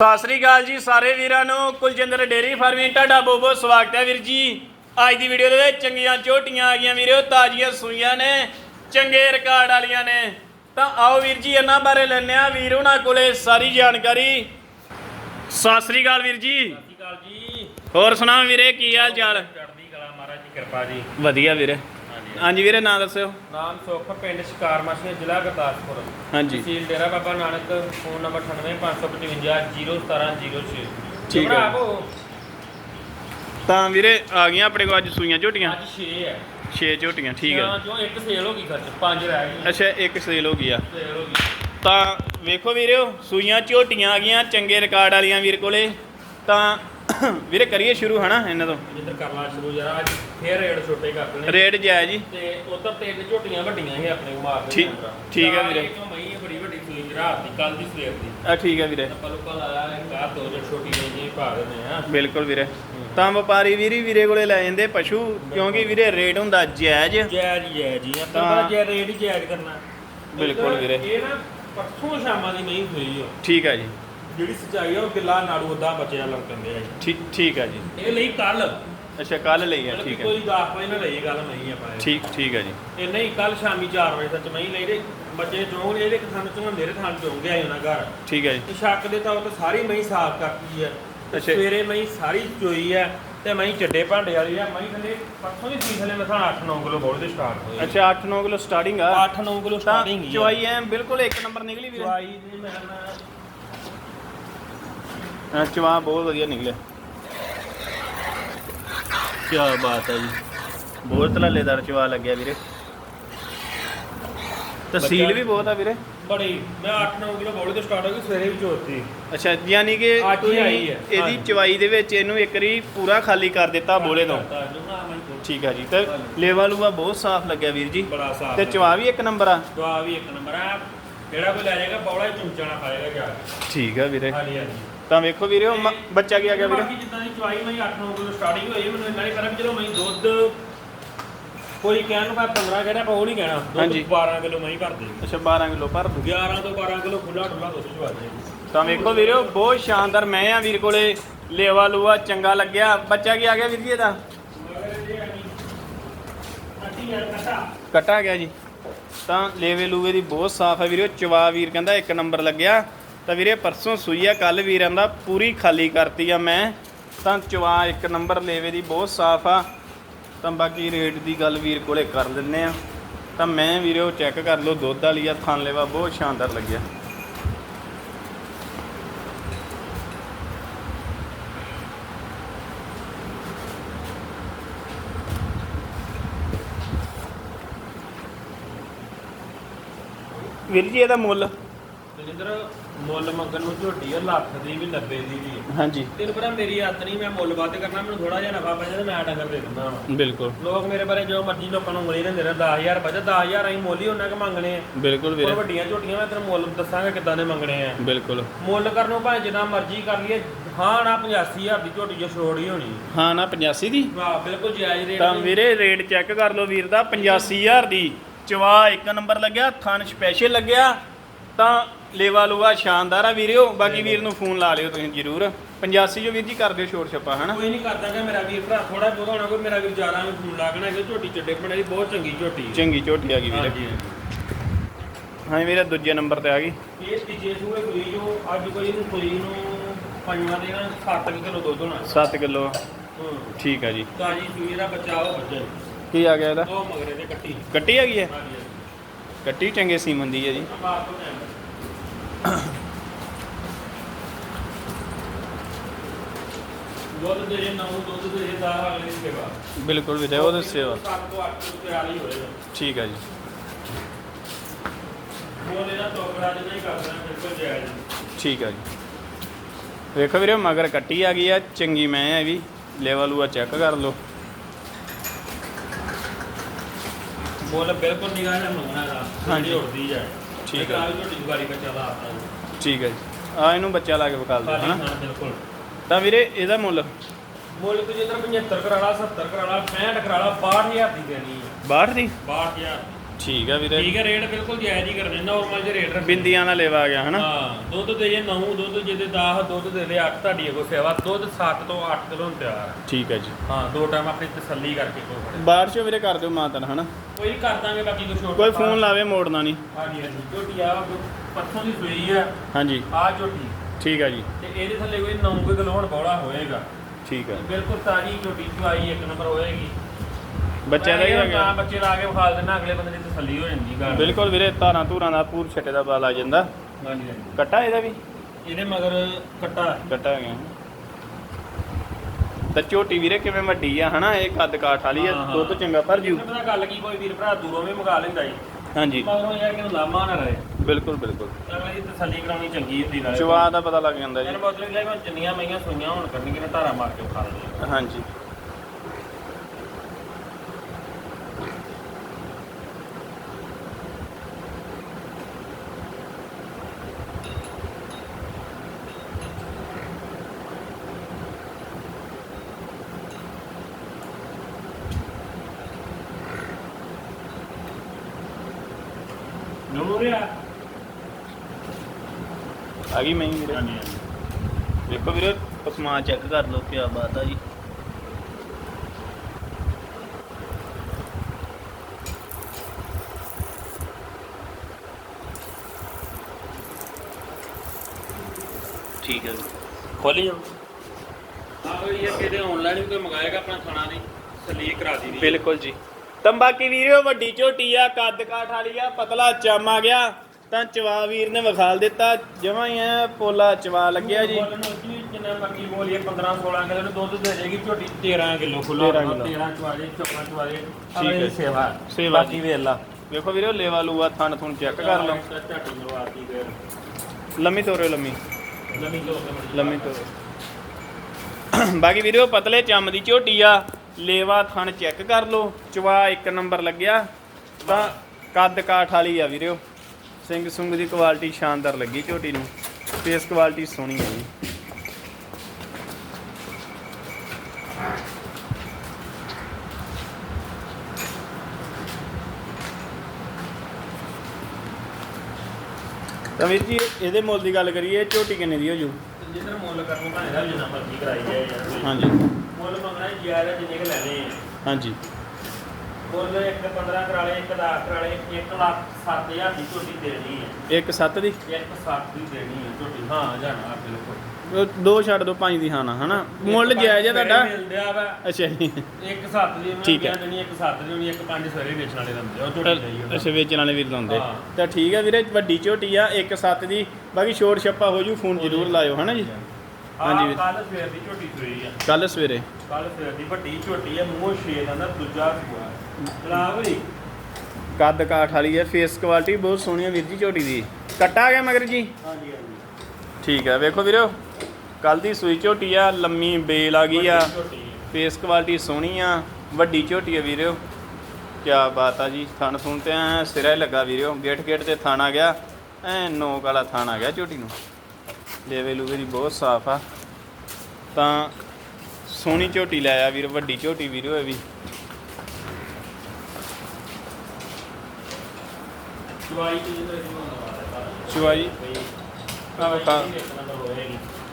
ਸਤਿ ਸ੍ਰੀ ਅਕਾਲ ਜੀ ਸਾਰੇ ਵੀਰਾਂ ਨੂੰ। ਕੁਲਜਿੰਦਰ ਡੇਰੀ ਫਾਰਮਿੰਗ ਤੁਹਾਡਾ ਬਹੁਤ ਬਹੁਤ ਸਵਾਗਤ ਹੈ ਵੀਰ ਜੀ। ਅੱਜ ਦੀ ਵੀਡੀਓ ਦੇ ਵਿੱਚ ਚੰਗੀਆਂ ਝੋਟੀਆਂ ਆ ਗਈਆਂ ਵੀਰੋ ਤਾਜ਼ੀਆਂ ਸੂਈਆਂ ਨੇ ਚੰਗੇ ਰਿਕਾਰਡ ਵਾਲੀਆਂ ਨੇ। ਤਾਂ ਆਓ ਵੀਰ ਜੀ ਇਹਨਾਂ ਬਾਰੇ ਲੈਣੇ ਆ ਵੀਰ ਉਹਨਾਂ ਕੋਲੇ ਸਾਰੀ ਜਾਣਕਾਰੀ। ਸਤਿ ਸ੍ਰੀ ਅਕਾਲ ਵੀਰ ਜੀ। ਸਤਿ ਸ਼੍ਰੀ ਅਕਾਲ ਜੀ। ਹੋਰ ਸੁਣਾਓ ਵੀਰੇ ਕੀ ਹਾਲ ਚਾਲ? ਚੜ੍ਹਦੀ ਕਲਾ ਮਹਾਰਾਜ ਦੀ ਕਿਰਪਾ ਜੀ। ਵਧੀਆ ਵੀਰੇ। ਹਾਂਜੀ ਵੀਰੇ ਨਾਂ ਦੱਸਿਓ। ਨਾਮ ਸੁੱਖ ਪਿੰਡ ਸ਼ਿਕਾਰ ਮਾਸੀਆਂ ਜ਼ਿਲ੍ਹਾ ਗੁਰਦਾਸਪੁਰ। ਹਾਂਜੀ। ਤਹਿਸੀਲ ਡੇਰਾ ਬਾਬਾ ਨਾਨਕ ਫੋਨ ਨੰਬਰ 9855501706 ਠੀਕ ਹੈ। ਤਾਂ ਵੀਰੇ ਆ ਗਈਆਂ ਆਪਣੇ ਕੋਲ ਅੱਜ ਸੂਈਆਂ ਝੋਟੀਆਂ? ਅੱਜ 6 ਹੈ 6 ਝੋਟੀਆਂ ਠੀਕ ਹੈ ਜੋ ਇੱਕ ਸੇਲ ਹੋ ਗਈ ਖਰਚ ਪੰਜ ਰਹਿ ਗਈਆਂ। ਅੱਛਾ ਇੱਕ ਸੇਲ ਹੋ ਗਈ ਆ। ਸੇਲ ਹੋ ਗਈ। ਤਾਂ ਵੇਖੋ ਵੀਰਿਓ ਸੂਈਆਂ ਝੋਟੀਆਂ ਆ ਗਈਆਂ ਚੰਗੇ ਰਿਕਾਰਡ ਵਾਲੀਆਂ ਵੀਰ ਕੋਲੇ। ਤਾਂ ਵੀਰੇ ਕਰੀਏ ਸ਼ੁਰੂ ਹਨਾ ਇਹਨਾਂ ਤੋਂ। ਜਿੱਧਰ ਕਰਨਾ ਸ਼ੁਰੂ ਜਰਾ ਅੱਜ ਫੇਰ ਰੇਡ ਛੋਟੇ ਕਰ ਦੇਣੇ। ਰੇਟ ਜਾਇਜ਼ ਜੀ। ਤੇ ਉਧਰ ਤਿੰਨ ਝੋਟੀਆਂ ਵੱਡੀਆਂ ਸੀ ਆਪਣੇ ਕੋਲ ਮਾਰ ਠੀਕ- ਠੀਕ ਹੈ ਵੀਰੇ। ਇੱਕ ਮਈ ਬੜੀ ਵੱਡੀ ਸੂਈ ਰਾਤ ਦੀ ਕੱਲ ਦੀ ਸਵੇਰ ਦੀ। ਆ ਠੀਕ ਹੈ ਵੀਰੇ। ਪਲ ਪਲ ਆਇਆ ਇੱਕ ਆਹ ਦੋ ਜੋ ਛੋਟੀ ਜਿਹੀ ਜੀ ਪਾ ਦਿੰਦੇ ਆ। ਬਿਲਕੁਲ ਵੀਰੇ। ਤਾਂ ਵਪਾਰੀ ਵੀਰੀ ਵੀਰੇ ਕੋਲੇ ਲੈ ਜਾਂਦੇ ਪਸ਼ੂ ਕਿਉਂਕਿ ਵੀਰੇ ਰੇਟ ਹੁੰਦਾ ਜਾਇਜ਼। ਜੈ ਜੀ ਜੈ ਜੀ ਆਪਾਂ ਤਾਂ- ਜੈ ਰੇਟ ਹੀ ਕਰਨਾ। ਬਿਲਕੁਲ ਵੀਰੇ। ਇਹ ਨਾ ਪਰਸੋਂ ਸ਼ਾਮਾਂ ਦੀ ਨਹੀਂ ਹੋਈ ਠੀਕ ਹੈ ਜੀ। ਜਿਹੜੀ ਸਚਾਈ ਆ ਉਹ ਕਿੱਲਾ ਨਾੜੂ ਉਦਾਂ ਬੱਚਿਆ ਲੰਕੰਦੇ ਆ ਠੀਕ ਠੀਕ ਹੈ ਜੀ। ਇਹ ਲਈ ਕੱਲ ਅੱਛਾ ਕੱਲ ਲਈ ਆ ਠੀਕ ਹੈ ਕੋਈ 10 ਵਜੇ ਨਾਲ ਲਈ ਗੱਲ ਨਹੀਂ ਆਪਾਂ ਇਹ। ਠੀਕ ਠੀਕ ਹੈ ਜੀ। ਇਹ ਨਹੀਂ ਕੱਲ ਸ਼ਾਮੀ 4 ਵਜੇ ਤੱਕ ਮੈਂ ਲਈ ਦੇ। ਬੱਚੇ ਚੋਂ ਇਹਦੇ ਥਣ ਚੋਂ ਮੇਰੇ ਥਣ ਚੋਂ ਗਿਆ ਉਹਨਾਂ ਘਰ। ਠੀਕ ਹੈ ਜੀ। ਸ਼ੱਕ ਦੇ ਤੌਰ ਤੇ ਸਾਰੀ ਮਈ ਸਾਫ਼ ਕਰਤੀ ਹੈ ਅੱਛਾ। ਸਵੇਰੇ ਮਈ ਸਾਰੀ ਚੋਈ ਹੈ ਤੇ ਮਈ ਚੱਡੇ ਭਾਂਡੇ ਵਾਲੀ ਆ। ਮਈ ਥੱਲੇ ਪਰਸੋਂ ਦੀ ਸੀ ਥੱਲੇ ਮਸਾਂ 8-9 ਕਿਲੋ ਬੋਲ ਦੇ ਸਟਾਰਟ ਹੋਏ ਅੱਛਾ 8-9 ਕਿਲੋ ਸਟਾਰਟਿੰਗ ਆ। 8-9 ਕਿਲੋ ਸਟਾਰਟਿੰਗ ਹੀ ਚਵਾਈ ਐ ਬਿਲਕੁਲ ਇੱਕ ਨੰਬਰ ਨਿਕਲੀ ਵੀਰੇ। ਚਵਾਈ ਦੀ ਮੈਂ ਹਾਂ, ਚਵਾ ਬਹੁਤ ਵਧੀਆ ਨਿਕਲਿਆ। ਕੀ ਬਾਤ ਹੈ ਜੀ। ਬਹੁਤ ਲੱਲੇਦਾਰ ਚਵਾ ਲੱਗਿਆ ਵੀਰੇ। ਤਹਿਸੀਲ ਵੀ ਬਹੁਤ ਆ ਵੀਰੇ। ਬੜੀ ਮੈਂ 8-9 ਕਿਲੋ ਬੋਲ ਦੇ ਸਟਾਰਟ ਹੋ ਗਈ ਸਵੇਰੇ ਵੀ ਚੋਤੀ ਅੱਛਾ ਯਾਨੀ ਕਿ ਹੀ ਤੁਸੀਂ ਹੈ। ਇਹਦੀ। ਚਵਾਈ ਦੇ ਵਿੱਚ ਇਹਨੂੰ ਇੱਕ ਵਾਰੀ ਪੂਰਾ ਖਾਲੀ ਕਰ ਦਿੱਤਾ ਬੋਲੇ ਤੋਂ। ਠੀਕ ਆ ਜੀ ਤੇ ਲੇਵਾ ਲੂਆ ਬਹੁਤ ਸਾਫ਼ ਲੱਗਿਆ ਵੀਰ ਜੀ। ਬੜਾ ਸਾਫ਼ ਤੇ ਚਵਾ ਵੀ ਇੱਕ ਨੰਬਰ ਆ। ਚਵਾ ਵੀ ਇੱਕ ਨੰਬਰ ਆ। ਜਿਹੜਾ ਕੋਈ ਲੈ ਜਾਏਗਾ ਬੌਲਾ ਹੀ ਚੁੰਚਣਾ ਖਾਏਗਾ ਜਾ ਕੇ। ਠੀਕ ਆ ਵੀਰੇ। ਹਾਂਜੀ ਹਾਂਜੀ। ਤਾਂ ਵੇਖੋ ਵੀਰੇ ਉਹ ਮ- ਬੱਚਾ ਕੀ ਆ ਗਿਆ ਵੀਰੇ? ਬਾਕੀ ਜਿੱਦਾਂ ਦੀ ਚਵਾਈ ਮੈਂ 8-9 ਕਿਲੋ ਸਟਾਰਟਿੰਗ ਹੋਈ ਮੈਨੂੰ ਇੰਨਾ ਨਹੀਂ ਪਤਾ ਵੀ ਚਲੋ ਮੈਂ ਦੁੱਧ ਕੋਈ ਕਹਿਣ ਨੂੰ ਮੈਂ 15 ਕਹਿਣਾ ਪਰ ਉਹ ਨਹੀਂ ਕਹਿਣਾ ਦੁੱਧ ਹਾਂਜੀ। 12 ਕਿਲੋ ਮੈਂ ਹੀ ਭਰ ਦੇ ਅੱਛਾ 12 ਕਿਲੋ ਭਰ ਦੂ 11 ਤੋਂ 12 ਕਿਲੋ ਖੁੱਲਾ ਡੁੱਲਾ ਦੁੱਧ ਚਵਾ ਦੇ ਤਾਂ ਵੇਖੋ ਵੀਰੇ ਉਹ ਬਹੁਤ ਸ਼ਾਨਦਾਰ ਮੈਂ ਆ ਵੀਰ ਕੋਲੇ ਲੇਵਾ ਲੂਆ ਚੰਗਾ ਲੱਗਿਆ। ਬੱਚਾ ਕੀ ਆ ਗਿਆ ਵੀਰ ਜੀ ਇਹਦਾ? ਕਟਾ ਗਿਆ ਜੀ। ਤਾਂ ਲੇਵੇ ਲੂਵੇ ਦੀ ਬਹੁਤ ਸਾਫ਼ ਹੈ ਵੀਰੇ ਚਵਾ ਵੀਰ ਕਹਿੰਦਾ ਇੱਕ ਨੰਬਰ ਲੱਗਿਆ। ਤਾਂ ਵੀਰੇ ਪਰਸੋਂ ਸੂਈ ਆ ਕੱਲ ਵੀਰ ਆਂਦਾ ਪੂਰੀ ਖਾਲੀ ਕਰਤੀ ਆ ਮੈਂ। ਤਾਂ ਚਵਾ ਇੱਕ ਨੰਬਰ ਲੇਵੇ ਦੀ ਬਹੁਤ ਸਾਫ਼ ਆ। ਤਾਂ ਬਾਕੀ ਰੇਟ ਦੀ ਗੱਲ ਵੀਰ ਕੋਲੇ ਕਰ ਲੈਂਦੇ ਆ। ਤਾਂ ਮੈਂ ਵੀਰੇ ਉਹ ਚੈੱਕ ਕਰ ਲਓ, ਦੁੱਧ ਵਾਲੀ ਆ ਥਣ ਲੇਵਾ ਬਹੁਤ ਸ਼ਾਨਦਾਰ ਲੱਗਿਆ। ਵੀਰ ਜੀ, ਇਹਦਾ ਮੁੱਲ? ਤੇ ਜਿੱਧਰ ਮੁੱਲ ਮੰਗਣ ਨੂੰ ਝੋਟੀ ਆ ਲੱਖ ਦੀ ਵੀ 90 ਦੀ ਵੀ। ਆ। ਹਾਂਜੀ। ਤੈਨੂੰ ਪਤਾ ਮੇਰੀ ਆਦਤ ਨਹੀਂ ਮੈਂ ਮੁੱਲ ਵੱਧ ਕਰਨਾ ਮੈਨੂੰ ਥੋੜਾ ਜਿਹਾ ਨਫਾ ਪੈ ਜਾਂਦਾ ਮੈਂ ਡੰਗਰ ਦੇ ਦਿੰਦਾ ਵਾਂ। ਬਿਲਕੁਲ। ਲੋਕ ਮੇਰੇ ਬਾਰੇ ਜੋ ਮਰਜ਼ੀ ਲੋਕਾਂ ਨੂੰ ਉਂਗਲੀ ਦਿੰਦੇ ਨੇ 10000 ਬਚਾ 10000 ਅਸੀਂ ਮੁੱਲ ਹੀ ਉਹਨਾਂ ਕ ਮੰਗਣੇ ਆ। ਬਿਲਕੁਲ ਪਰ ਵੀਰੇ ਵੱਡੀਆਂ ਝੋਟੀਆਂ ਮੈਂ ਤੈਨੂੰ ਮੁੱਲ ਦੱਸਾਂਗਾ ਕਿੱਦਾਂ ਦੇ ਮੰਗਣੇ ਆ। ਬਿਲਕੁਲ। ਮੁੱਲ ਕਰਨੋਂ ਭਾਵੇਂ ਜਿੰਨਾ ਮਰਜ਼ੀ ਕਰ ਲਈਏ ਹਾਂ ਨਾ 85000 ਦੀ ਝੋਟੀ ਜੋ ਛੋੜ ਹੀ ਹੋਣੀ ਹਾਂ ਨਾ 85 ਦੀ? ਵਾਹ ਬਿਲਕੁਲ ਜਾਇਜ਼ ਰੇਟ ਤਾਂ ਵੀਰੇ ਰੇਟ ਚੈੱਕ ਕਰ ਲਓ ਵੀਰ ਦਾ 85000 ਦੀ। ਚਵਾ ਇੱਕ ਨੰਬਰ ਲੱਗਿਆ ਥਣ ਸਪੈਸ਼ਲ ਲੱਗਿਆ ਤਾਂ ਲੇਵਾ ਲੂਆ ਸ਼ਾਨਦਾਰ ਆ ਵੀਰਿਓ ਬਾਕੀ ਵੀਰ ਨੂੰ ਫੋਨ ਲਾ ਲਿਓ ਤੁਸੀਂ ਜਰੂਰ। 85 ਜੋ ਵੀਰ ਜੀ ਕਰ ਦਿਓ ਛੋਟ ਛੱਪਾ ਹਨਾ? ਕੋਈ ਨਹੀਂ ਕਰਦਾਗਾ ਮੇਰਾ ਵੀਰ ਭਰਾ ਥੋੜਾ ਬਹੁਤ ਹੋਣਾ ਕੋਈ ਮੇਰਾ ਵੀਰ ਜ਼ਿਆਦਾ ਨੂੰ ਫੋਨ ਲੱਗਣਾ ਕਿ ਝੋਟੀ ਚੱਡੇ ਬਣਾਈ ਬਹੁਤ ਚੰਗੀ ਝੋਟੀ ਹੈ। ਚੰਗੀ ਝੋਟੀ ਆ ਗਈ ਵੀਰੇ। ਹਾਂਜੀ ਹਾਂ ਵੀਰੇ ਦੂਜੇ ਨੰਬਰ ਤੇ ਆ ਗਈ। ਇਹ ਤੀਜੇ ਸੂਏ ਕੋਈ ਜੋ ਅੱਜ ਕੋਈ ਨੂੰ ਕੋਈ ਨੂੰ ਪੰਜਵਾਂ ਦੇ ਨਾ 7 ਕਿਲੋ ਦੁੱਧ ਹੋਣਾ। 7 ਕਿਲੋ। ਹੂੰ। ਠੀਕ ਆ ਜੀ। ਤਾਜੀ ਸੂਈ ਦਾ ਬੱਚਾ ਉਹ ਬੱਚਾ ਕੀ ਆ ਗਿਆ ਇਹਦਾ? ਉਹ ਮਗਰੇ ਦੇ ਕੱਟੀ। ਕੱਟੀ ਆ ਗਈ ਹੈ? ਕੱਟੀ ਚੰਗੇ ਸੀਮਨ ਦੀ ਹੈ ਜੀ। ਤੋਂ ਦੁੱਧ ਦੇ ਜੇ ਨੌ ਦੁੱਧ ਦੇ ਜੇ 10 ਅਗਲੇ ਦੀ ਸੇਵਾ। ਬਿਲਕੁਲ ਵੀਰੇ ਉਹ ਦੱਸਿਓ 7 ਤੋਂ 8 ਰੁਪਏ ਵਾਲੀ ਹੋਏਗਾ ਠੀਕ ਆ ਜੀ। ਟੋਕਰਾ ਜਿਹਾ ਹੀ ਕਰਦਾ ਬਿਲਕੁਲ ਜਾਇਜ਼ ਠੀਕ ਆ ਜੀ। ਵੇਖੋ ਵੀਰੇ ਮਗਰ ਕੱਟੀ ਆ ਗਈ ਆ ਚੰਗੀ ਮੈਂ ਹੈ ਵੀ। ਲੈਵਲ ਉਹ ਚੈੱਕ ਕਰ ਲਓ। ਬੋਲ ਬਿਲਕੁਲ ਨਿਗਾਹ ਨਾਲ ਮੰਗਣਾ ਦਾ ਹਾਂਜੀ। ਹਾਂਜੀ ਉੜਦੀ ਜਾਏ। ਠੀਕ ਹੈ। ਵੀ ਝੋਟੀ ਵਾਰੀ ਬੱਚਾ ਦਾ ਆਪਣਾ ਠੀਕ ਹੈ ਜੀ। ਆ ਇਹਨੂੰ ਬੱਚਾ ਲਾ ਕੇ ਵਿਖਾਲ ਦਿਓ ਖਾਲੀ ਹਨਾ? ਹਾਂ ਬਿਲਕੁਲ ਤਾਂ ਵੀਰੇ ਇਹਦਾ ਮੁੱਲ? ਮੁੱਲ ਤੂੰ ਜਿੱਧਰ 75 ਕਰਾ ਲਾ 70 ਕਰਾ ਲਾ 65 ਕਰਾ ਲਾ 62000 ਦੀ ਦੇਣੀ ਹੈ 62 ਦੀ? 62000 ਠੀਕ ਆ ਵੀਰੇ। ਠੀਕ ਹੈ ਰੇਟ ਬਿਲਕੁਲ ਜਾਇਜ਼ ਹੀ ਕਰਨੇ ਨਾਰਮਲ ਜਿਹੇ ਰੇਟ ਰੱਖਣੇ ਬਿੰਦੀਆਂ ਨਾਲ ਲੇਵਾ ਆ ਗਿਆ ਹਨਾ? ਹਾਂ ਦੁੱਧ ਦੇ ਜੇ 9 ਦੁੱਧ ਜੇ 10 ਦੁੱਧ ਦੇ ਦੇ 8 ਤੁਹਾਡੀ ਕੋ ਸੇਵਾ ਦੁੱਧ 7 ਤੋਂ 8 ਕਿਲੋ ਤਿਆਰ ਹੈ। ਠੀਕ ਹੈ ਜੀ। ਹਾਂ ਦੋ ਟਾਈਮ ਆਪਣੀ ਤਸੱਲੀ ਕਰਕੇ ਕੋ ਫੜੇ ਬਾਹਰ ਚੋਂ ਵੀਰੇ ਕਰ ਦਿਓ ਮਾਤਨ ਹਨਾ? ਕੋਈ ਕਰ ਦਾਂਗੇ ਬਾਕੀ ਕੋਈ ਛੋਟ ਕੋਈ ਫੋਨ ਲਾਵੇ ਮੋੜਨਾ ਨਹੀਂ। ਹਾਂਜੀ ਹਾਂਜੀ ਝੋਟੀ ਆ ਪਰਸੋਂ ਦੀ ਸੂਈ ਆ। ਹਾਂਜੀ। ਆ ਝੋਟੀ। ਠੀਕ ਆ ਜੀ। ਤੇ ਇਹਦੇ ਥੱਲੇ ਕੋਈ 9 ਕਿਲੋ ਹੁਣ ਬੌਲਾ ਹੋਏਗਾ। ਠੀਕ ਆ ਬਿਲਕੁਲ ਤਾਜੀ ਝੋਟੀ ਚੁਆਈ ਇੱਕ ਨੰਬਰ ਹੋਏਗੀ। ਬੱਚਿਆਂ ਦਾ ਹੀ ਨਾ ਗਿਆ ਬੱਚੇ ਲਾ ਕੇ ਵਿਖਾ ਦੇਣਾ ਅਗਲੇ ਬੰਦੇ ਦੀ ਤਸੱਲੀ ਹੋ ਜਾਂਦੀ ਘਰ। ਬਿਲਕੁਲ ਵੀਰੇ ਧਾਰਾਂ ਧੂਰਾਂ ਦਾ ਪੂਰ ਛੱਟੇ ਦਾ ਬਾਲ ਆ ਜਾਂਦਾ। ਹਾਂਜੀ ਹਾਂਜੀ। ਕੱਟਾ ਇਹਦਾ ਵੀ? ਇਹਦੇ ਮਗਰ ਕੱਟਾ। ਕੱਟਾ ਹੈਗਾ। ਤਾਂ ਝੋਟੀ ਵੀਰੇ ਕਿਵੇਂ ਵੱਡੀ ਆ ਹਨਾ? ਇਹ ਕੱਦ ਕਾਠ ਵਾਲੀ ਆ ਹਾਂ, ਹਾਂ। ਦੁੱਧ ਚੰਗਾ ਭਰ ਜੂ। ਪਤਾ ਗੱਲ ਕੀ ਕੋਈ ਵੀਰ ਭਰਾ ਦੂਰੋਂ ਵੀ ਮੰਗਾ ਲੈਂਦਾ ਜੀ। ਹਾਂਜੀ। ਮਗਰੋਂ ਇਹ ਕਿ ਲਾਮਾ ਨਾ ਰਹੇ। ਬਿਲਕੁਲ ਬਿਲਕੁਲ। ਅਗਲੇ ਦੀ ਤਸੱਲੀ ਕਰਾਉਣੀ ਚੰਗੀ ਹੁੰਦੀ ਨਾਲੇ। ਚਵਾ ਦਾ ਪਤਾ ਲੱਗ ਜਾਂਦਾ ਜੀ। ਇਹਨੇ ਬਦਲੇ ਲੈ ਮੈਂ ਜਿੰਨੀਆਂ ਮਈਆਂ ਸੋਈਆਂ ਹੁਣ ਕਰਨਗੇ ਨਾ ਧਾਰਾ ਮਾਰ ਕੇ ਖਾ ਲੈਣੀਆਂ ਹਾਂਜੀ। ਨੂਰ ਆ ਆ ਗਈ ਮੈਂ ਵੀਰੇ। ਹਾਂਜੀ ਦੇਖੋ ਵੀਰੇ ਪਸਮਾ ਚੈੱਕ ਕਰ ਲਓ ਕੀ ਬਾਤ ਆ ਜੀ। ਠੀਕ ਹੈ ਜੀ। ਖੋਲੀ ਜਾ ਆਹ ਇਹ ਕਿਤੇ ਆਨਲਾਈਨ ਵੀ ਕੋਈ ਮੰਗਾਏਗਾ ਆਪਣਾ ਖਾਣਾ ਦੀ ਤਸੱਲੀ ਕਰਾ ਦੀ ਬਿਲਕੁਲ ਜੀ। ਤੰਬਾਕੀ ਵੀਰਿਓ ਵੱਡੀ ਝੋਟੀ ਆ ਕੱਦ ਕਾਠ ਵਾਲੀ ਆ ਪਤਲਾ ਚਮ ਆ ਗਿਆ। ਤਾਂ ਚਵਾ ਵੀਰ ਨੇ ਵਿਖਾਲ ਦਿੱਤਾ। ਜਮਾ ਹੀ ਐ ਪੋਲਾ ਚਵਾ ਲੱਗਿਆ ਜੀ। ਬੋਲਣ ਨੂੰ ਜੀ ਜਿੰਨਾ ਮਰਜ਼ੀ ਬੋਲੀਏ 15 16 ਕਿਲੋ ਨੂੰ ਦੁੱਧ ਦੇ ਦੇਗੀ ਝੋਟੀ 13 ਕਿਲੋ ਖੁੱਲਾ 13 ਕਿੱਲੋ। 13 ਚਵਾਲੇ 14 ਚਵਾਲੇ ਠੀਕ ਅਗਲੇ ਹੈ। ਦੀ ਸੇਵਾ ਸੇਵਾ ਬਾਕੀ ਵੇਖ ਲਾ। ਵੇਖੋ ਵੀਰਿਓ ਲੇਵਾ ਲੂਆ ਥਣ ਥੁਣ ਚੈੱਕ ਕਰ ਲਓ। ਝਾਟੀ ਮਰਵਾਤੀ ਫੇਰ। ਲੰਮੀ ਤੋਰਿਓ ਲੰਮੀ। ਲੰਮੀ ਤੋਂ ਕੇ ਮਰਜ਼ੀ ਲੰਮੀ ਤੋਰਿਓ। ਬਾਕੀ ਵੀਰਿਓ ਪਤਲੇ ਚਮ ਦੀ ਝੋਟੀ ਆ। ਲੇਵਾ ਥਣ ਚੈੱਕ ਕਰ ਲਓ। ਚਵਾ ਇੱਕ ਨੰਬਰ ਲੱਗਿਆ। ਤਾਂ ਕੱਦ ਕਾਠ ਵਾਲੀ ਆ ਵੀਰਿਓ। ਸਿੰਘ ਸੁੰਗ ਦੀ ਕੁਆਲਿਟੀ ਸ਼ਾਨਦਾਰ ਲੱਗੀ ਝੋਟੀ ਨੂੰ। ਫੇਸ ਕੁਆਲਿਟੀ ਸੋਹਣੀ ਹੈ ਜੀ। ਤਾਂ ਵੀਰ ਜੀ ਇਹਦੇ ਮੁੱਲ ਦੀ ਗੱਲ ਕਰੀਏ ਝੋਟੀ ਕਿੰਨੇ ਦੀ ਹੋ ਜੂ? ਜਿੱਧਰ ਮੁੱਲ ਕਰਨ ਭਾਵੇਂ ਦਾ ਜਿੰਨਾ ਮਰਜ਼ੀ ਕਰਾਈ ਜਾਏ ਹਾਂਜੀ। ਮੁੱਲ ਮੰਗਣਾ ਜ਼ਿਆਦਾ ਜਿੰਨੇ ਕ ਲੈਣੇ ਆ। ਹਾਂਜੀ। ਮੁੱਲ ਇੱਕ 15 ਕਰਾ ਲਏ ਇੱਕ 10 ਕਰਾ ਲਏ 1 ਲੱਖ 7000 ਦੀ ਝੋਟੀ ਦੇਣੀ ਹੈ ਇੱਕ ਸੱਤ ਦੀ? ਇੱਕ 7 ਦੀ ਦੇਣੀ ਹੈ ਝੋਟੀ। ਹਾਂ ਜਾਣਾ ਬਿਲਕੁਲ ਉਹ ਦੋ ਛੱਡ ਦੋ ਪੰਜ ਦੀ ਖਾਣਾ ਹਨਾ? ਮੁੱਲ ਜਾਇਜ਼ ਹੈ ਤੁਹਾਡਾ? ਮਿਲਦਿਆ ਵਾ। ਅੱਛਾ ਜੀ। ਇੱਕ 7 ਦੀ ਠੀਕ ਹੈ। ਮੈਂ ਦੇਣੀ ਇੱਕ 7 ਦੀ ਹੋਣੀ ਇੱਕ 5 ਸਵੇਰੇ ਵੇਚਣ ਵਾਲੇ ਦਿੰਦੇ ਆ, ਉਹ ਝੋਟੀ ਲਈ ਉਹਦਾ। ਅੱਛਾ ਵੇਚਣ ਵਾਲੇ ਵੀਰ ਲਾਉਂਦੇ ਹਾਂ। ਤਾਂ ਠੀਕ ਹੈ ਵੀਰੇ ਵੱਡੀ ਝੋਟੀ ਆ ਇੱਕ ਸੱਤ ਦੀ। ਬਾਕੀ ਛੋਟ ਛੱਪਾ ਹੋ ਜੂ ਫੋਨ ਜ਼ਰੂਰ ਲਾਇਓ ਹਨਾ ਜੀ? ਹਾਂਜੀ। ਵੀਰ। ਕੱਲ ਸਵੇਰ ਦੀ ਝੋਟੀ ਸੂਈ ਆ। ਕੱਲ ਸਵੇਰੇ। ਕੱਲ ਸਵੇਰ ਦੀ ਵੱਡੀ ਝੋਟੀ ਆ ਮੂੰਹ ਛੇ ਦਾ ਨਾ ਦੂਜਾ ਸੂਆ। ਜਨਾਬ ਜੀ। ਕੱਦ ਕਾਠ ਵਾਲੀ ਹੈ ਫੇਸ ਕੁਆਲਿਟੀ ਬਹੁਤ ਸੋਹਣੀ ਹੈ ਵੀਰ ਜੀ ਝੋਟੀ ਦੀ। ਕੱਟਾ ਗਿਆ ਮਗਰ ਜੀ? ਹਾਂਜੀ ਹਾਂਜੀ। ਠੀਕ ਹੈ ਵੇਖੋ ਵੀਰੋ ਕੱਲ ਦੀ ਸੂਈ ਝੋਟੀ ਆ ਲੰਮੀ ਬੇਲ ਆ ਗਈ ਆ। ਵੱਡੀ ਝੋਟੀ ਆ। ਫੇਸ ਕੁਆਲਿਟੀ ਸੋਹਣੀ ਆ ਵੱਡੀ ਝੋਟੀ ਆ ਵੀਰਿਓ ਕੀ ਬਾਤ ਆ ਜੀ ਥਣ ਥੁਣ ਤੇ ਐ ਸਿਰਾ ਹੀ ਲੱਗਾ ਵੀਰਿਓ ਗੇਟ ਗੇਟ ਤੇ ਥਣ ਗਿਆ। ਐ ਨੋਕ ਵਾਲਾ ਥਣ ਗਿਆ ਝੋਟੀ ਨੂੰ। ਲੇਵੇ ਲੂਵੇ ਦੀ ਬਹੁਤ ਸਾਫ਼ ਆ। ਤਾਂ ਸੋਹਣੀ ਝੋਟੀ ਲੈ ਆ ਵੀਰ ਵੱਡੀ ਝੋਟੀ ਵੀਰਿਓ ਇਹ ਵੀ।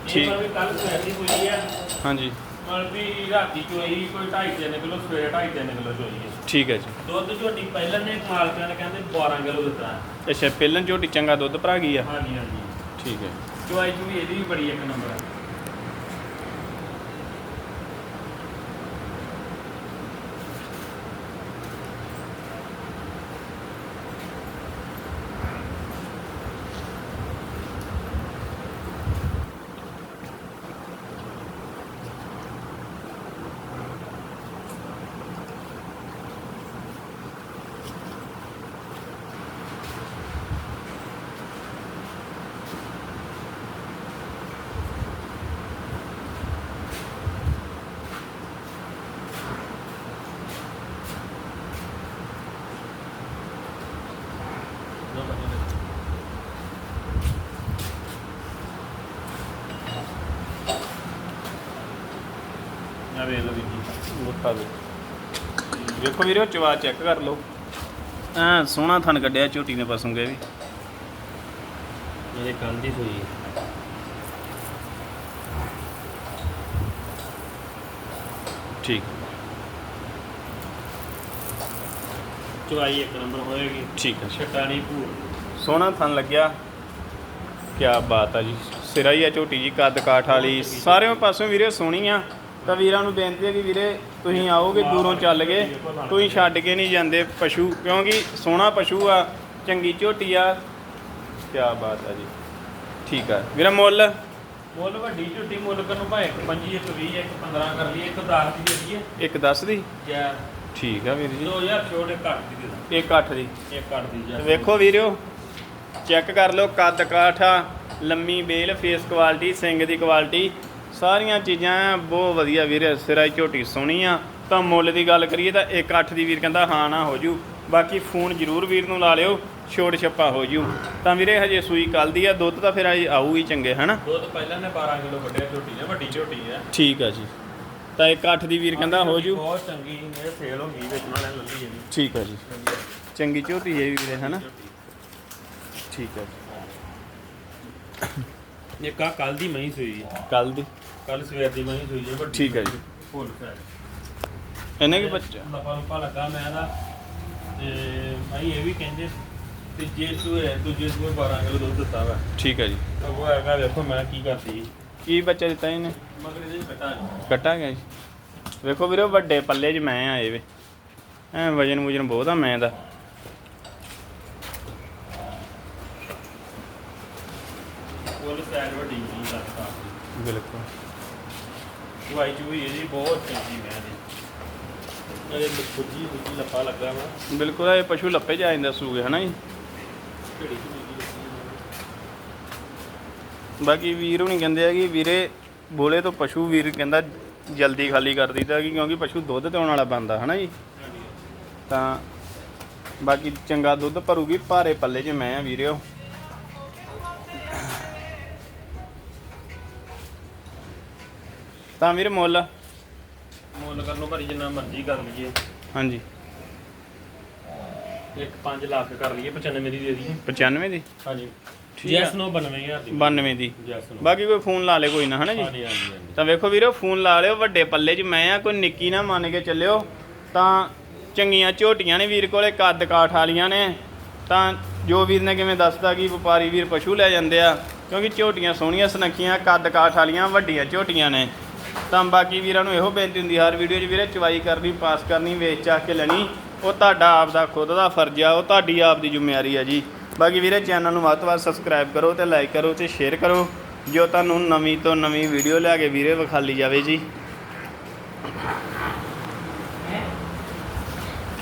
ਠੀਕ। ਹੋਈ ਆ। ਹਾਂਜੀ। ਮਤਲਬ ਵੀ ਰਾਤੀ ਚੋਈ ਕੋਈ 2.5 ਕਿਲੋ ਸਵੇਰੇ 2.5 ਕਿਲੋ ਚੋਈ ਹੈ ਠੀਕ ਹੈ ਜੀ। ਦੁੱਧ ਝੋਟੀ ਪਹਿਲਾਂ ਨੇ ਮਾਲਕਾਂ ਨੇ ਕਹਿੰਦੇ 12 ਕਿਲੋ ਦਿੱਤਾ। ਅੱਛਾ ਪਹਿਲਾਂ ਝੋਟੀ ਚੰਗਾ ਦੁੱਧ ਭਰਾ ਗਈ ਆ? ਹਾਂਜੀ ਹਾਂਜੀ। ਠੀਕ ਹੈ ਚੁਆਈ ਚੁਈ ਇਹਦੀ ਵੀ ਬੜੀ ਇੱਕ ਨੰਬਰ ਹੈ ਆ ਵੇਖ ਲਓ ਜੀ ਮੁੱਠਾ ਦੇ। ਵੇਖੋ ਵੀਰੋ ਚਵਾ ਚੈੱਕ ਕਰ ਲਓ। ਐ ਸੋਹਣਾ ਥਣ ਕੱਢਿਆ ਝੋਟੀ ਨੇ ਪਸੂਗੇ ਵੀ। ਇਹਦੇ ਕੰਨ ਦੀ ਸੂਈ। ਠੀਕ। ਚੁਆਈ ਇੱਕ ਨੰਬਰ ਹੋਏਗੀ। ਠੀਕ ਹੈ। ਛਟਾਣੀ ਭੂਰ ਸੋਹਣਾ ਥਣ ਲੱਗਿਆ। ਕੀ ਬਾਤ ਆ ਜੀ। ਸਿਰਾ ਹੀ ਆ ਝੋਟੀ ਜੀ ਕੱਦ ਕਾਠ ਵਾਲੀ। ਸਾਰਿਆਂ ਪਾਸੋਂ ਵੀਰੇ ਸੋਹਣੀ ਆ। ਤਾਂ ਵੀਰਾਂ ਨੂੰ ਬੇਨਤੀ ਹੈ ਕਿ ਵੀਰੇ ਤੁਸੀਂ ਆਓਗੇ ਦੂਰੋਂ ਚੱਲ ਕੇ। ਤੁਸੀਂ ਛੱਡ ਕੇ ਨਹੀਂ ਜਾਂਦੇ ਪਸ਼ੂ ਕਿਉਂਕਿ ਸੋਹਣਾ ਪਸ਼ੂ ਆ ਚੰਗੀ ਝੋਟੀ ਆ। ਕੀ ਬਾਤ ਆ ਜੀ। ਠੀਕ ਆ। ਵੀਰਾ ਮੁੱਲ? ਮੁੱਲ ਵੱਡੀ ਝੁੱਟੀ ਮੁੱਲ ਕਰਨ ਭਾਵੇਂ ਇੱਕ 25 ਇੱਕ 20 ਇੱਕ 15 ਕਰ ਲਈਏ ਇੱਕ 10 ਦੀ ਦੇ ਦਈਏ। ਇੱਕ 10 ਦੀ? ਜਾਂ ਠੀਕ ਆ ਵੀਰ ਜੀ। 2000 ਛੋਟੇ ਘੱਟ ਦੀ ਦੇ ਦਾਂ। ਇੱਕ 8 ਦੀ। ਇੱਕ ਘੱਟ ਦੀ ਜਾਂ ਵੇਖੋ ਵੀਰਿਓ ਚੈੱਕ ਕਰ ਲਓ ਕੱਦ ਕਾਠ ਲੰਮੀ ਬੇਲ ਫੇਸ ਕੁਆਲਿਟੀ ਸਿੰਘ ਦੀ ਕੁਆਲਿਟੀ। ਸਾਰੀਆਂ ਚੀਜ਼ਾਂ ਬਹੁਤ ਵਧੀਆ ਵੀਰੇ ਸਿਰਾ ਝੋਟੀ ਸੋਹਣੀ ਆ। ਤਾਂ ਮੁੱਲ ਦੀ ਗੱਲ ਕਰੀਏ ਤਾਂ ਇੱਕ 8 ਦੀ ਵੀਰ ਕਹਿੰਦਾ ਹਾਂ ਨਾ ਹੋ ਜੂ। ਬਾਕੀ ਫੋਨ ਜ਼ਰੂਰ ਵੀਰ ਨੂੰ ਲਾ ਲਿਓ ਛੋਟ ਛੱਪਾ ਹੋ ਜੂ। ਤਾਂ ਵੀਰੇ ਹਜੇ ਸੂਈ ਕੱਲ ਦੀ ਆ ਦੁੱਧ ਤਾਂ ਫਿਰ ਆਊ ਹੀ ਚੰਗੇ ਹਨਾ? ਦੁੱਧ ਪਹਿਲਾਂ ਨੇ 12 ਕਿਲੋ ਵੱਡਿਆ ਝੋਟੀ ਨੇ ਵੱਡੀ ਝੋਟੀ ਹੈ ਠੀਕ ਆ ਜੀ। ਤਾਂ ਇੱਕ 8 ਦੀ ਵੀਰ ਕਹਿੰਦਾ ਹੋ ਜੂ। ਬਹੁਤ ਚੰਗੀ ਇਹ ਸੇਲ ਹੋ ਗਈ ਵੇਚਣ ਵਾਲਿਆਂ ਨੇ ਲੱਲੀ ਇਹਦੀ ਠੀਕ ਆ ਜੀ। ਚੰਗੀ ਝੋਟੀ ਹੈ ਵੀਰੇ ਹਨਾ? ਠੀਕ ਆ ਜੀ। ਇੱਕ ਆ ਕੱਲ ਦੀ ਮਹੀਂ ਸੂਈ। ਕੱਲ ਦੀ? ਕੱਲ ਸਵੇਰ ਦੀ ਮਹੀਂ ਸੂਈ ਹੈ ਵੱਡੀ ਠੀਕ ਹੈ ਜੀ। Full fat. ਇਹਨੇ ਕੀ ਬੱਚਾ? ਲਪਾ ਲਪਾ ਲੱਗਾ ਮੈਂ ਦਾ ਤੇ ਭਾਈ ਇਹ ਵੀ ਕਹਿੰਦੇ ਤੇ ਜੇ ਤੂੰ ਹੈ ਦੂਜੇ ਸੂਏ 12 ਕਿਲੋ ਦੁੱਧ ਦਿੱਤਾ ਵਾ ਠੀਕ ਹੈ ਜੀ। ਤਾਂ ਉਹ ਹੈਗਾ ਵੇਖੋ ਮੈਂ ਕੀ ਕਰਦੀ ਕੀ ਬੱਚਾ ਦਿੱਤਾ ਇਹਨੇ? ਮਗਰ ਇਹਦੇ ਬਟਾ ਕੱਟਾ ਗਿਆ ਜੀ। ਵੇਖੋ ਵੀਰੇ ਵੱਡੇ ਪੱਲੇ 'ਚ ਮੈਂ ਆਏ ਵੇ। ਐ ਵਜਨ ਵੁਜਨ ਬਹੁਤ ਆ ਮੈਂ ਦਾ। ਫੁੱਲ ਫੈਟ ਵੱਡੀ ਨਹੀਂ ਲੱਗਦਾ ਬਿਲਕੁਲ। ਦਵਾਈ ਚੂਈ ਇਹਦੀ ਬਹੁਤ ਚੰਗੀ ਮੈਂ ਦੀ ਇਹਦੇ ਬੁੱਝੀ ਬੁੱਝੀ ਲੱਪਾ ਲੱਗਾ ਵਾ। ਬਿਲਕੁਲ ਇਹ ਪਸ਼ੂ ਲੱਪੇ ਆ ਜਾਂਦਾ ਸੂਗੇ ਹਨਾ ਜੀ? ਢੜੀ ਬਾਕੀ ਵੀਰ ਹੁਣੀ ਕਹਿੰਦੇ ਆ ਕਿ ਵੀਰੇ ਬੋਲੇ ਤੋਂ ਪਸ਼ੂ ਵੀਰ ਕਹਿੰਦਾ ਜਲਦੀ ਖਾਲੀ ਕਰ ਦਿੱਤਾ ਕਿ ਕਿਉਂਕਿ ਪਸ਼ੂ ਦੁੱਧ ਤੇ ਆਉਣ ਵਾਲਾ ਬੰਦਾ ਹਨਾ ਜੀ? ਤਾਂ ਬਾਕੀ ਚੰਗਾ ਦੁੱਧ ਭਰੂਗੀ ਭਾਰੇ ਪੱਲੇ 'ਚ ਮੈਂ ਆ ਵੀਰਿਓ। ਤਾਂ ਵੀਰ ਮੁੱਲ? ਮੁੱਲ ਕਰ ਲਓ ਭਾਰੀ ਜਿੰਨਾ ਮਰਜ਼ੀ ਕਰ ਲਈਏ। ਹਾਂਜੀ। ਇੱਕ 5 ਲੱਖ ਕਰ ਲਈਏ 95 ਦੀ ਦੇ ਦਈਏ। 95 ਦੀ? ਹਾਂਜੀ। ਠੀਕ ਜੈਸ। ਨੋ 92000 ਦੀ। 92 ਦੀ। ਜੈਸ ਨੋ। ਬਾਕੀ ਕੋਈ ਫੋਨ ਲਾ ਲੇ ਕੋਈ ਨਾ ਹਨਾ ਜੀ? ਹਾਂਜੀ ਹਾਂਜੀ ਹਾਂਜੀ। ਤਾਂ ਵੇਖੋ ਵੀਰੋ ਫੋਨ ਲਾ ਲਿਓ ਵੱਡੇ ਪੱਲੇ 'ਚ ਮੈਂ ਆ ਕੋਈ ਨਿੱਕੀ ਨਾ ਮੰਨ ਕੇ ਚੱਲਿਓ। ਤਾਂ ਚੰਗੀਆਂ ਝੋਟੀਆਂ ਨੇ ਵੀਰ ਕੋਲੇ ਕੱਦ ਕਾਠ ਵਾਲੀਆਂ ਨੇ। ਤਾਂ ਜੋ ਵੀਰ ਨੇ ਕਿਵੇਂ ਦੱਸਦਾ ਕਿ ਵਪਾਰੀ ਵੀਰ ਪਸ਼ੂ ਲੈ ਜਾਂਦੇ ਆ ਕਿਉਂਕਿ ਝੋਟੀਆਂ ਸੋਹਣੀਆਂ ਸੁਨੱਖੀਆਂ ਕੱਦ ਕਾਠ ਵਾਲੀਆਂ ਵੱਡੀਆਂ ਝੋਟੀਆਂ ਨੇ। ਤਾਂ ਬਾਕੀ ਵੀਰਾਂ ਨੂੰ ਇਹੋ ਬੇਨਤੀ ਹੁੰਦੀ, ਹਰ ਵੀਡੀਓ 'ਚ ਵੀਰੇ ਚਵਾਈ ਕਰਨੀ, ਪਾਸ ਕਰਨੀ, ਵੇਚ ਚੱਕ ਕੇ ਲੈਣੀ, ਉਹ ਤੁਹਾਡਾ ਆਪ ਦਾ ਖੁਦ ਦਾ ਫਰਜ਼ ਆ, ਉਹ ਤੁਹਾਡੀ ਆਪ ਦੀ ਜ਼ਿੰਮੇਵਾਰੀ ਆ ਜੀ। ਬਾਕੀ ਵੀਰੇ ਚੈਨਲ ਨੂੰ ਵੱਧ ਤੋਂ ਵੱਧ ਸਬਸਕ੍ਰਾਈਬ ਕਰੋ ਤੇ ਲਾਈਕ ਕਰੋ ਤੇ ਸ਼ੇਅਰ ਕਰੋ, ਜੋ ਤੁਹਾਨੂੰ ਨਵੀਂ ਤੋਂ ਨਵੀਂ ਵੀਡੀਓ ਲਿਆ ਕੇ ਵੀਰੇ ਵਿਖਾਲੀ ਜਾਵੇ ਜੀ।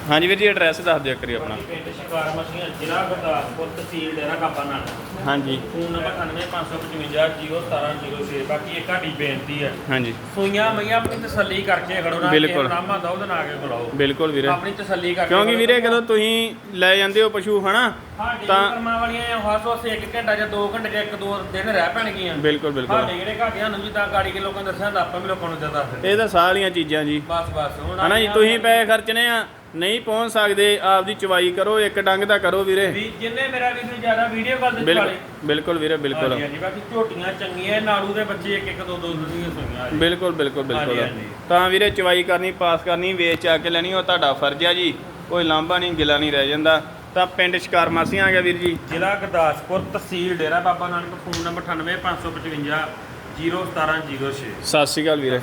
ਹਾਂਜੀ ਵੀਰ ਜੀ ਐਡਰੈਸ ਦੱਸ ਦਿਓ ਕਰੀ ਆਪਣਾ। ਪਿੰਡ ਸ਼ਿਕਾਰ ਮਸੀਆਂ ਜ਼ਿਲ੍ਹਾ ਗੁਰਦਾਸਪੁਰ ਤਹਿਸੀਲ ਡੇਰਾ ਕਾਪਾ ਨਾਲ ਹਾਂਜੀ। ਫੋਨ ਨੰਬਰ 98555006 ਬਾਕੀ ਇੱਕ ਸਾਡੀ ਬੇਨਤੀ ਹੈ। ਹਾਂਜੀ। ਸੂਈਆਂ ਮਈਆਂ ਆਪਣੀ ਤਸੱਲੀ ਕਰਕੇ ਖੜੋ ਨਾ ਬਿਲਕੁਲ। ਨਾਮਾ ਦਾ ਉਹਦੇ ਨਾਲ ਕੇ ਖੜਾਓ। ਬਿਲਕੁਲ ਵੀਰੇ। ਆਪਣੀ ਤਸੱਲੀ ਕਰਕੇ ਕਿਉਂਕਿ ਖੜੋ। ਵੀਰੇ ਜਦੋਂ ਤੁਸੀਂ ਲੈ ਜਾਂਦੇ ਹੋ ਪਸ਼ੂ ਹਨਾ ਸਾਡੀ ਤਾਂ- ਕਰਮਾਂ ਵਾਲੀਆਂ ਆ ਹਾਸੋ ਸੇ ਇੱਕ ਘੰਟਾ ਜਾਂ ਦੋ ਘੰਟੇ ਜਾਂ ਇੱਕ ਦੋ ਦਿਨ ਰਹਿ ਪੈਣਗੀਆਂ। ਬਿਲਕੁਲ ਬਿਲਕੁਲ। ਸਾਡੇ ਜਿਹੜੇ ਘਾਟਿਆਂ ਨੂੰ ਜਿੱਦਾਂ ਗਾੜੀ ਕੇ ਲੋਕਾਂ ਨੇ ਦੱਸਿਆ ਤਾਂ ਆਪਾਂ ਵੀ ਲੋਕਾਂ ਨੂੰ ਦੱਸਦਾ ਇਹ ਤਾਂ ਸਾਰੀਆਂ ਚੀਜ਼ਾਂ ਜੀ। ਬਸ ਬਸ ਹੁਣ ਹਨਾ ਜੀ ਆਈਆਂ- ਤੁਸੀਂ ਪੈਸੇ ਖਰਚਣੇ ਆ ਨਹੀਂ ਪਹੁੰਚ ਸਕਦੇ ਆਪਦੀ ਚਵਾਈ ਕਰੋ ਇੱਕ ਡੰਗ ਦਾ ਕਰੋ ਵੀਰੇ। ਵੀ ਜਿੰਨੇ ਮੇਰਾ ਵੀ ਨੂੰ ਜ਼ਿਆਦਾ ਵੀਡੀਓ ਕਾਲ ਦੇ ਬਿਲਕੁਲ ਬਿਲਕੁਲ ਵੀਰੇ ਬਿਲਕੁਲ। ਹਾਂਜੀ ਹਾਂਜੀ ਬਾਕੀ ਝੋਟੀਆਂ ਚੰਗੀਆਂ ਨਾੜੂ ਦੇ ਬੱਚੇ ਇੱਕ ਇੱਕ ਦੋ ਦੋ ਦੀਆਂ ਸੁਈਆਂ ਜੀ। ਬਿਲਕੁਲ ਬਿਲਕੁਲ ਬਿਲਕੁਲ। ਹਾਂਜੀ। ਤਾਂ ਵੀਰੇ ਚਵਾਈ ਕਰਨੀ ਪਾਸ ਕਰਨੀ ਵੇਚ ਆ ਕੇ ਲੈਣੀ ਉਹ ਤੁਹਾਡਾ ਫਰਜ਼ ਆ ਜੀ। ਕੋਈ ਲਾਂਭਾ ਨਹੀਂ ਗਿਲਾ ਨਹੀਂ ਰਹਿ ਜਾਂਦਾ। ਤਾਂ ਪਿੰਡ ਸ਼ਿਕਾਰ ਮਾਸੀਆਂ ਆ ਗਿਆ ਵੀਰ ਜੀ। ਜ਼ਿਲ੍ਹਾ ਗੁਰਦਾਸਪੁਰ ਤਹਿਸੀਲ ਡੇਰਾ ਬਾਬਾ ਨਾਨਕ ਫੋਨ ਨੰਬਰ 98555 01706 ਸਤਿ ਸ਼੍ਰੀ ਅਕਾਲ ਵੀਰੇ।